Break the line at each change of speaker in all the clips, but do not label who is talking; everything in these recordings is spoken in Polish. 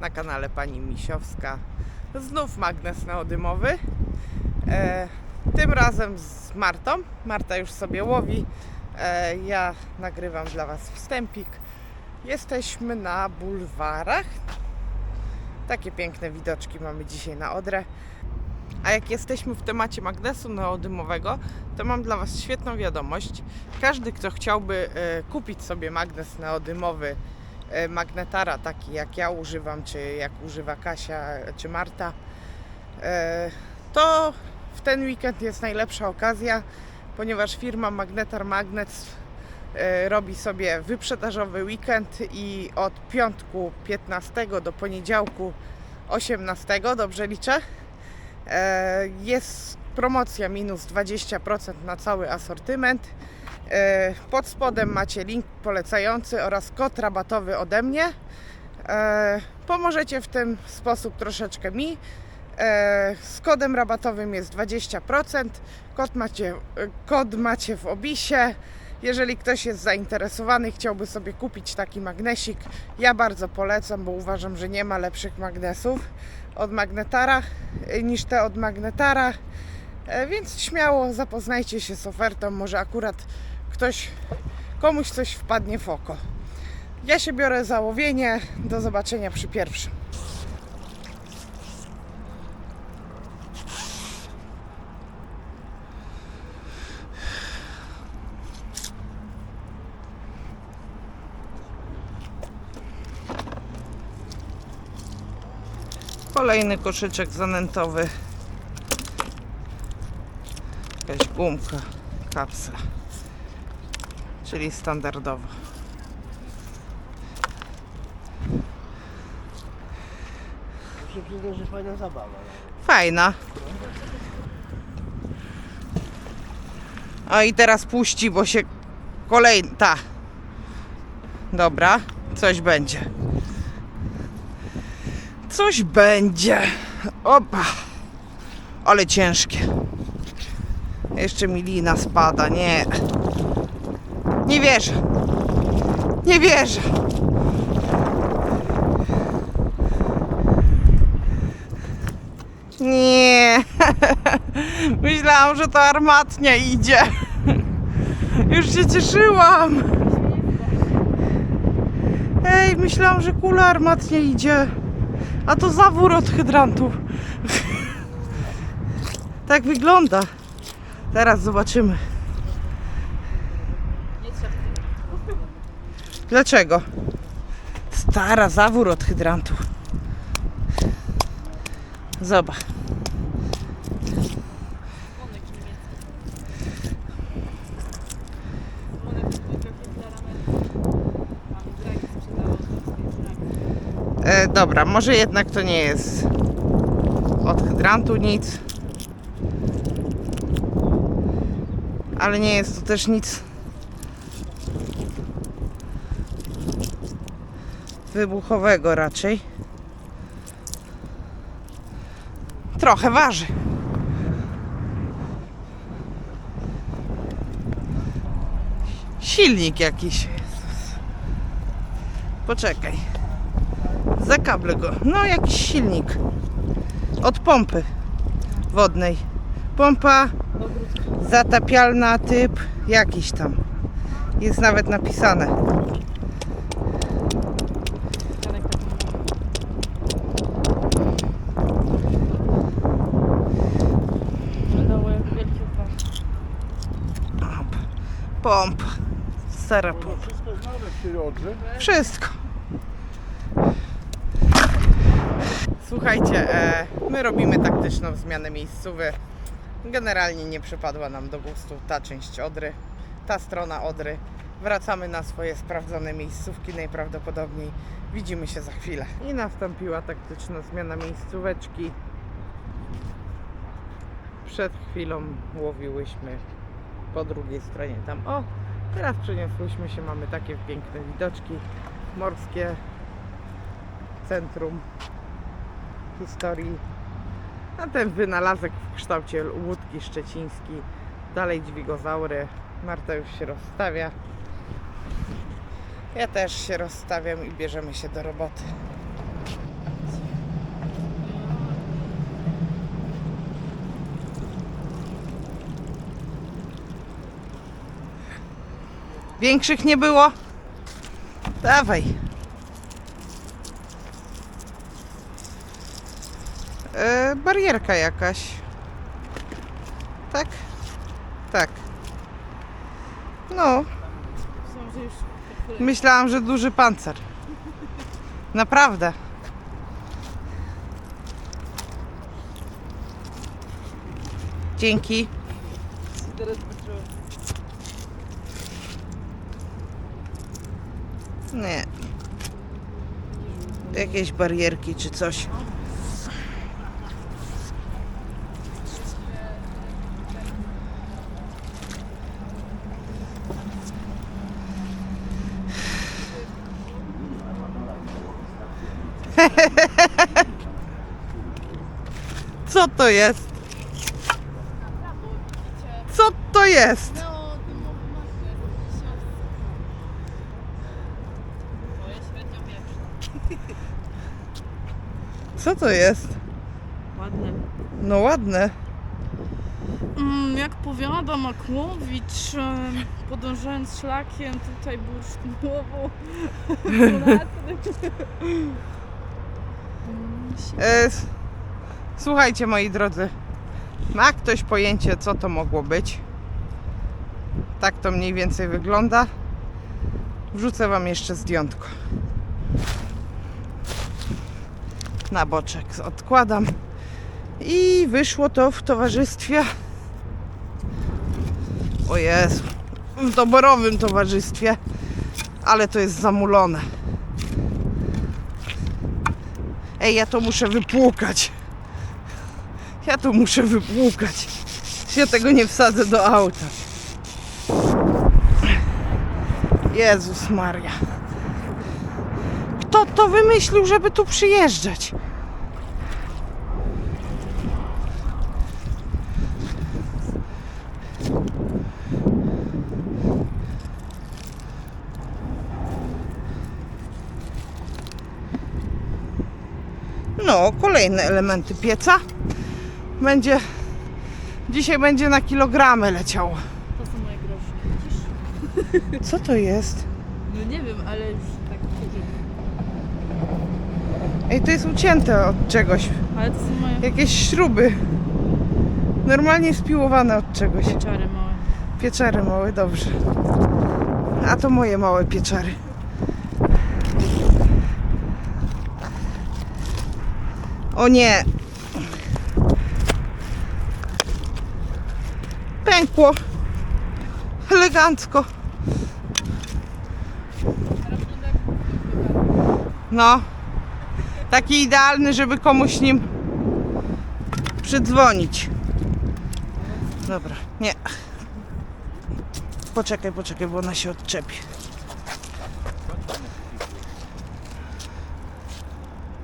na kanale Pani Misiowska. Znów magnes neodymowy. E, tym razem z Martą. Marta już sobie łowi. E, ja nagrywam dla Was wstępik. Jesteśmy na bulwarach. Takie piękne widoczki mamy dzisiaj na Odrę. A jak jesteśmy w temacie magnesu neodymowego, to mam dla Was świetną wiadomość. Każdy, kto chciałby e, kupić sobie magnes neodymowy magnetara, taki jak ja używam, czy jak używa Kasia, czy Marta, e, to w ten weekend jest najlepsza okazja, ponieważ firma Magnetar Magnets e, robi sobie wyprzedażowy weekend i od piątku 15 do poniedziałku 18, dobrze liczę? E, Jest promocja minus 20% na cały asortyment. E, Pod spodem macie link polecający oraz kod rabatowy ode mnie. E, Pomożecie w ten sposób troszeczkę mi. E, Z kodem rabatowym jest 20%. Kod macie, kod macie w opisie. Jeżeli ktoś jest zainteresowany, chciałby sobie kupić taki magnesik, ja bardzo polecam, bo uważam, że nie ma lepszych magnesów od Magnetara niż te od Magnetara. Więc śmiało zapoznajcie się z ofertą, może akurat ktoś, komuś coś wpadnie w oko. Ja się biorę za łowienie. Do zobaczenia przy pierwszym. Kolejny koszyczek zanętowy. Jakaś gumka, kapsla. Czyli standardowo.
Muszę przyznać, że fajna zabawa.
Fajna. O i teraz puści, bo się kolejna. Ta. Dobra, coś będzie. Coś będzie. Opa. Ale ciężkie. Jeszcze mi lina spada. Nie. Nie wierzę. Nie wierzę. Nie. Myślałam, że to armatnia idzie. Już się cieszyłam. Ej, myślałam, że kula armatnia idzie. A to zawór od hydrantów. Tak wygląda. Teraz zobaczymy. Dlaczego? Stara zawór od hydrantów. Zobacz. E, dobra, może jednak to nie jest od hydrantu nic. Ale nie jest to też nic wybuchowego raczej. Trochę waży. Silnik jakiś. Poczekaj. Zakablę go. No, jakiś silnik. Od pompy wodnej. Pompa zatapialna typ jakiś tam. Jest nawet napisane. Pompa. Stara pompa.
Wszystko.
Wszystko. Słuchajcie, e, my robimy taktyczną zmianę miejscowy. Generalnie nie przypadła nam do gustu ta część Odry, ta strona Odry. Wracamy na swoje sprawdzone miejscówki najprawdopodobniej. Widzimy się za chwilę. I nastąpiła taktyczna zmiana miejscóweczki. Przed chwilą łowiłyśmy po drugiej stronie tam. O, teraz przeniosłyśmy się, mamy takie piękne widoczki morskie, centrum historii. A ten wynalazek w kształcie łódki szczeciński, dalej dźwigozaury. Marta już się rozstawia. Ja też się rozstawiam i bierzemy się do roboty. Większych nie było? Dawaj. E, barierka jakaś. Tak? Tak. No, myślałam, że duży pancer. Naprawdę. Dzięki. Nie. Jakieś barierki czy coś. Co to jest? Co to jest?
Neodymowy magnes. To jest średniowieczne.
Co to jest?
Ładne.
No ładne.
Mm, jak powiada Makłowicz, podążając szlakiem tutaj bursztynową,
E, słuchajcie moi drodzy, ma ktoś pojęcie co to mogło być? Tak to mniej więcej wygląda. Wrzucę wam jeszcze zdjątko. Na boczek odkładam. I wyszło to w towarzystwie. O Jezu, w doborowym towarzystwie, ale to jest zamulone. Ej, ja to muszę wypłukać. Ja to muszę wypłukać. Ja tego nie wsadzę do auta. Jezus Maria. Kto to wymyślił, żeby tu przyjeżdżać? No, kolejne elementy pieca. Będzie. Dzisiaj będzie na kilogramy leciało.
To są moje groszki, widzisz?
Co to jest?
No nie wiem, ale
Ej, to jest ucięte od czegoś.
Ale to są moje
Jakieś śruby. Normalnie spiłowane od czegoś.
pieczary małe.
Pieczary małe, dobrze. A to moje małe pieczary. O nie! Pękło. Elegancko. No. Taki idealny, żeby komuś nim przydzwonić. Dobra, nie. Poczekaj, poczekaj, bo ona się odczepi.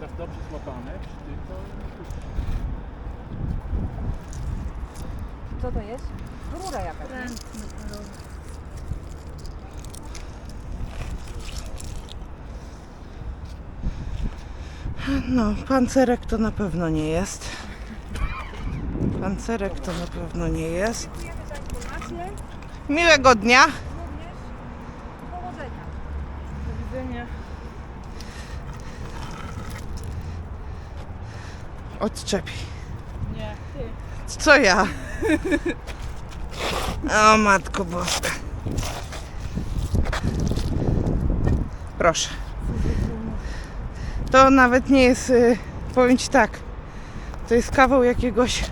Tak dobrze złapane, czy to...
Co to jest? Rura jakaś.
No, pancerek to na pewno nie jest. Pancerek to na pewno nie jest.
Dziękujemy za informację.
Miłego dnia.
Również powodzenia.
Do widzenia.
Odczepi.
Nie, ty.
Co ja? O matko boska. Proszę. To nawet nie jest, y, powiem Ci tak, to jest kawał jakiegoś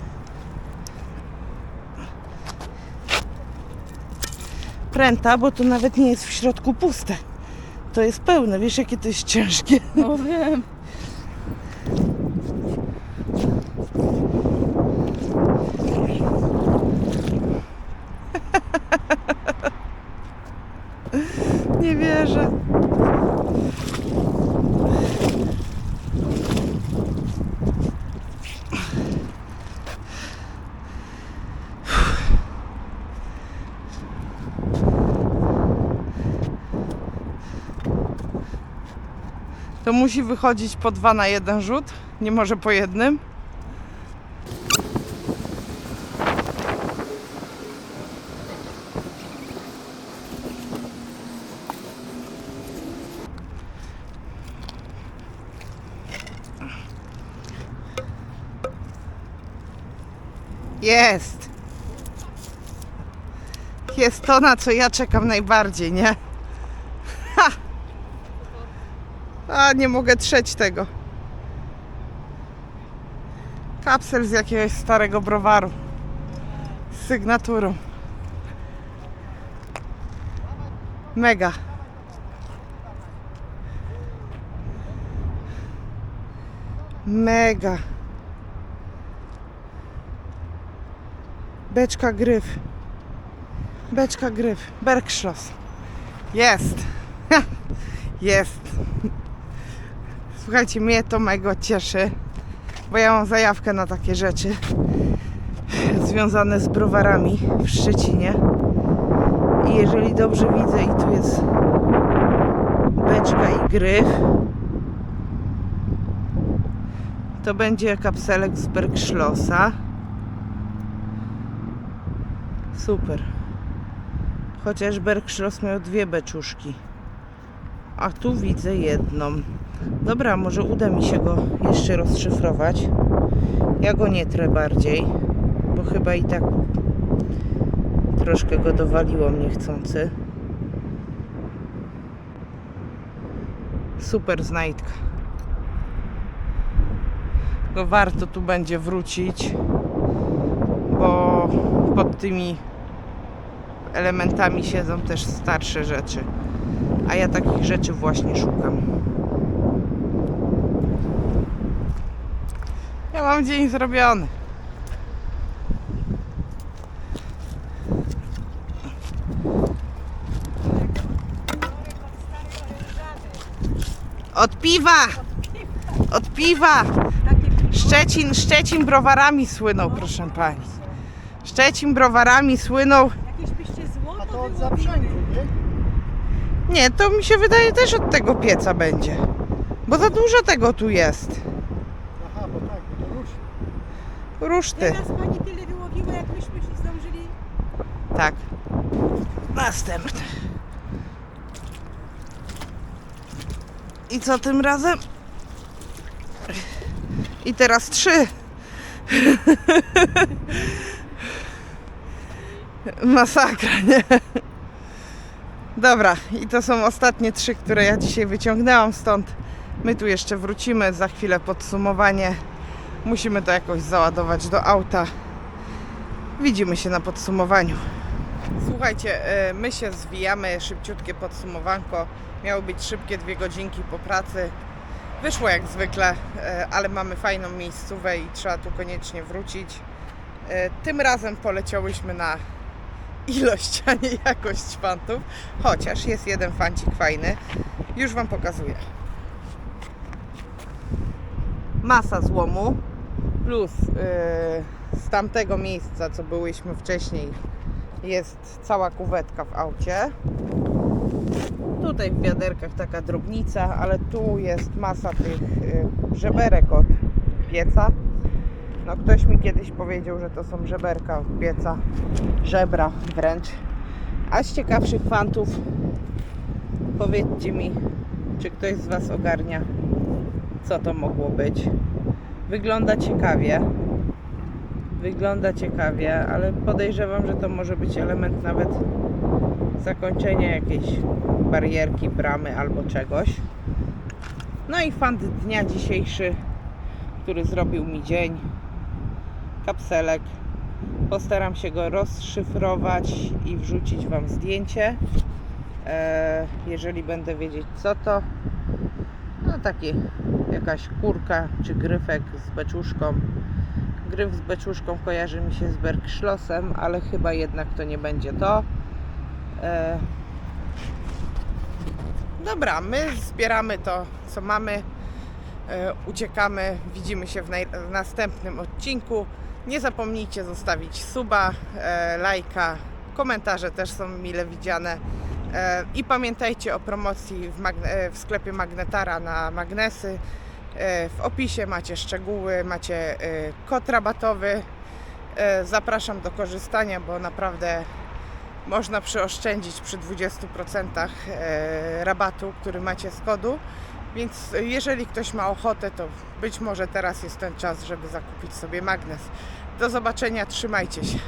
pręta, bo to nawet nie jest w środku puste. To jest pełne, wiesz jakie to jest ciężkie.
No wiem.
Nie wierzę. To musi wychodzić po dwa na jeden rzut, nie może po jednym. Jest. Jest to, na co ja czekam najbardziej, nie? A, nie mogę trzeć tego. Kapsel z jakiegoś starego browaru. Z sygnaturą. Mega. Mega. Beczka gryf. Beczka gryf. Bergschloss. Jest. Jest. Słuchajcie, mnie to mega cieszy, bo ja mam zajawkę na takie rzeczy związane z browarami w Szczecinie. I jeżeli dobrze widzę, i tu jest beczka i gryf, to będzie kapselek z Bergschlossa. Super. Chociaż Bergschloss miał dwie beczuszki. A tu widzę jedną. Dobra, może uda mi się go jeszcze rozszyfrować. Ja go nie trę bardziej, bo chyba i tak troszkę go dowaliło niechcący. Super znajdka. Go warto tu będzie wrócić, bo pod tymi elementami siedzą też starsze rzeczy. A ja takich rzeczy właśnie szukam. Ja mam dzień zrobiony. Od piwa! Od piwa! Szczecin, Szczecin browarami słynął, proszę pani. Szczecin browarami słynął.
Jakieś byście złoto
A to od
wyłowili.
zaprzęgu, nie?
To mi się wydaje też od tego pieca będzie. Bo za dużo tego tu jest.
Aha, bo tak, bo to rusz.
Ruszty.
Teraz pani tyle wyłowiła, jak myśmy się zdążyli.
Tak. Następny. I co tym razem? I teraz trzy. Masakra, nie? Dobra, i to są ostatnie trzy, które ja dzisiaj wyciągnęłam stąd. My tu jeszcze wrócimy, za chwilę podsumowanie. Musimy to jakoś załadować do auta. Widzimy się na podsumowaniu. Słuchajcie, e, my się zwijamy, szybciutkie podsumowanko. Miały być szybkie dwie godzinki po pracy. Wyszło jak zwykle, e, ale mamy fajną miejscówę i trzeba tu koniecznie wrócić. E, Tym razem poleciałyśmy na ilość, a nie jakość fantów, chociaż jest jeden fancik fajny. Już Wam pokazuję. Masa złomu plus yy, z tamtego miejsca, co byłyśmy wcześniej, jest cała kuwetka w aucie. Tutaj w wiaderkach taka drobnica, ale tu jest masa tych y, żeberek od pieca. No ktoś mi kiedyś powiedział, że to są żeberka pieca, żebra wręcz. A z ciekawszych fantów powiedzcie mi, czy ktoś z Was ogarnia, co to mogło być. Wygląda ciekawie. Wygląda ciekawie, ale podejrzewam, że to może być element nawet zakończenia jakiejś barierki, bramy albo czegoś. No i fant dnia dzisiejszy, który zrobił mi dzień. Kapselek. Postaram się go rozszyfrować i wrzucić Wam zdjęcie. E, jeżeli będę wiedzieć co to. No takie jakaś kurka czy gryfek z beczuszką. Gryf z beczuszką kojarzy mi się z Bergschlossem, ale chyba jednak to nie będzie to. E... Dobra, my zbieramy to, co mamy. E, uciekamy. Widzimy się w, w następnym odcinku. Nie zapomnijcie zostawić suba, e, lajka. Komentarze też są mile widziane. E, I pamiętajcie o promocji w, magne- e, w sklepie Magnetara na magnesy. W opisie macie szczegóły, macie kod rabatowy. Zapraszam do korzystania, bo naprawdę można przyoszczędzić przy 20% e, rabatu, który macie z kodu. Więc jeżeli ktoś ma ochotę, to być może teraz jest ten czas, żeby zakupić sobie magnes. Do zobaczenia, trzymajcie się.